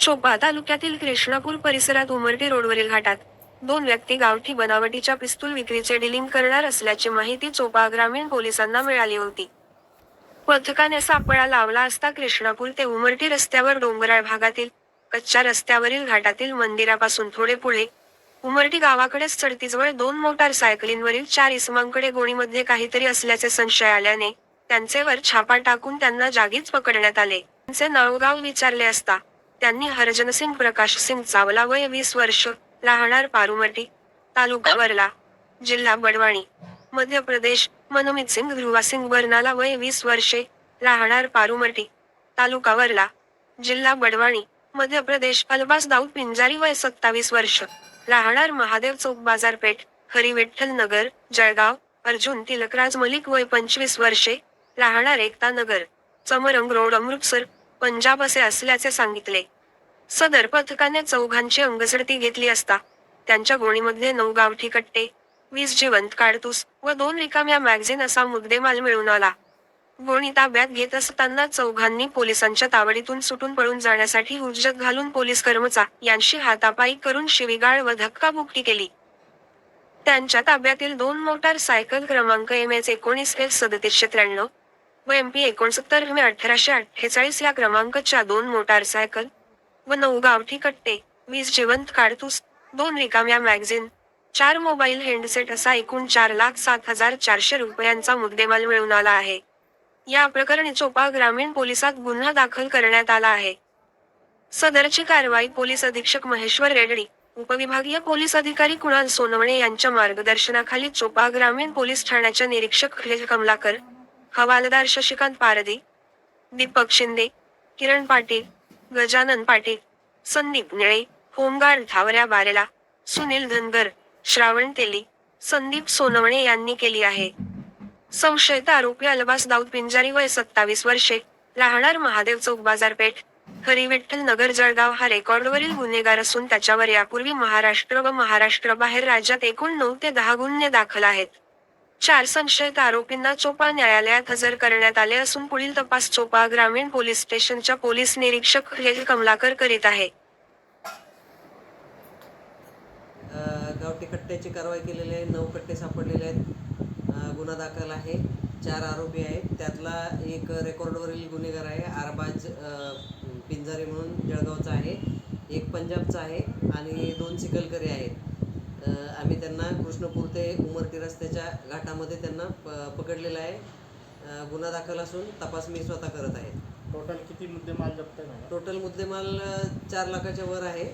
चोपा तालुक्यातील कृष्णापूर परिसरात उमरटी रोडवरील घाटात दोन व्यक्ती गावठी बनावटीच्या पिस्तूल विक्रीचे डिलिंग करणार असल्याची माहिती चोपा ग्रामीण पोलिसांना मिळाली होती. पथकाने सापळा लावला असता कृष्णापूर ते उमरटी रस्त्यावर डोंगराळ भागातील कच्च्या रस्त्यावरील घाटातील मंदिरापासून थोडे पुढे उमरटी गावाकडेच चढतीजवळ दोन मोटार सायकलींवरील चार इसमांकडे गोणीमध्ये काहीतरी असल्याचे संशय आल्याने त्यांचेवर छापा टाकून त्यांना जागीच पकडण्यात आले. त्यांचे नावगाव विचारले असता त्यांनी हरजनसिंग प्रकाश सिंग चावला वय वीस वर्ष राहणार पारुमटी तालुका वरला जिल्हा बडवाणी मध्य प्रदेश मनमित सिंग ध्रुवासिंग बर्नाला वय वीस वर्षे राहणार पारुमटी तालुका वरला जिल्हा बडवाणी मध्य प्रदेश अल्बास दाऊद पिंजारी वय सत्तावीस वर्ष राहणार महादेव चौक बाजारपेठ हरी विठ्ठल नगर जळगाव अर्जुन तिलकराज मलिक वय पंचवीस वर्षे राहणार एकता नगर चमरंग रोड अमृतसर पंजाब असे असल्याचे सांगितले. सदर पथकाने चौघांची अंगझडती घेतली असता त्यांच्या गोणीमध्ये नऊ गावठी कट्टे वीस जिवंत काडतूस व दोन रिकाम्या मॅगझिन असा मुद्देमाल मिळून आला. गोणी ताब्यात घेत असताना चौघांनी पोलिसांच्या तावडीतून सुटून पळून जाण्यासाठी हुज्जत घालून पोलीस कर्मचा यांशी हातापाई करून शिवीगाळ व धक्काबुक्की केली. त्यांच्या ताब्यातील दोन मोटार सायकल क्रमांक एम एच एकोणीस एल सदतीसशे त्र्याण्णव व एम पी एकोणसत्तर मे अठराशे अठ्ठेचाळीस या क्रमांकाच्या दोन मोटारसायकल व नऊ गावठी कट्टे वीस जिवंत काडतूस दोन रिकाम्या मॅगझिन चार मोबाईल हँडसेट असा एकूण चार लाख सात हजार चारशे रुपयांचा मुद्देमाल मिळून आला आहे. या प्रकरणी चोपा ग्रामीण पोलिसात गुन्हा दाखल करण्यात आला आहे. सदरची कारवाई पोलीस अधीक्षक महेश्वर रेड्डी उपविभागीय पोलीस अधिकारी कुणाल सोनवणे यांच्या मार्गदर्शनाखाली चोपा ग्रामीण पोलीस ठाण्याच्या निरीक्षक कमलाकर हवालदार शशिकांत पारदे दीपक शिंदे किरण पाटील गजानन पाटील संदीप निळे होमगार्ड धावऱ्या बारेला सुनील धनगर श्रावण तेली संदीप सोनवणे यांनी केली आहे. संशयित आरोपी अलबास दाऊद पिंजारी वय सत्तावीस वर्षे राहणार महादेव चौक बाजारपेठ हरी विठ्ठल नगर जळगाव हा रेकॉर्डवरील गुन्हेगार असून त्याच्यावर यापूर्वी महाराष्ट्र व महाराष्ट्र बाहेर राज्यात एकूण नऊ ते दहा गुन्हे दाखल आहेत. चार संशयित आरोपींना चोपा न्यायालयात हजर करण्यात आले असून पुढील तपास चोपा ग्रामीण पोलीस स्टेशनच्या पोलीस निरीक्षक कमलाकर करीत आहे. गावठी कट्ट्याची कारवाई केलेली आहे नऊ कट्टे सापडलेले आहेत. गुन्हा दाखल आहे. चार आरोपी आहेत. त्यातला एक रेकॉर्डवरील गुन्हेगार आहे आरबाज पिंजारे म्हणून जळगावचा आहे. एक पंजाबचा आहे आणि दोन सिकलकरी आहेत. आम्ही त्यांना कृष्णपूर ते उमरटी रस्त्याच्या घाटामध्ये त्यांना प पकडलेलं आहे. गुन्हा दाखल असून तपास मी स्वतः करत आहे. टोटल किती मुद्देमाल जप्त झाला? टोटल मुद्देमाल चार लाखाच्या वर आहे.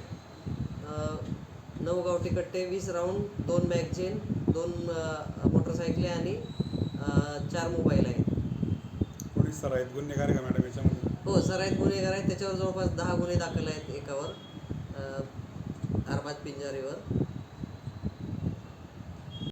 नऊ गावठी कट्टे वीस राऊंड दोन मॅगझिन दोन मोटरसायकली आणि चार मोबाईल आहेत. पोलीस सर आहेत गुन्हेगार का मॅडम याच्यामध्ये? हो सर आहेत गुन्हेगार आहेत. त्याच्यावर जवळपास दहा गुन्हे दाखल आहेत एकावर अरबाज पिंजारीवर.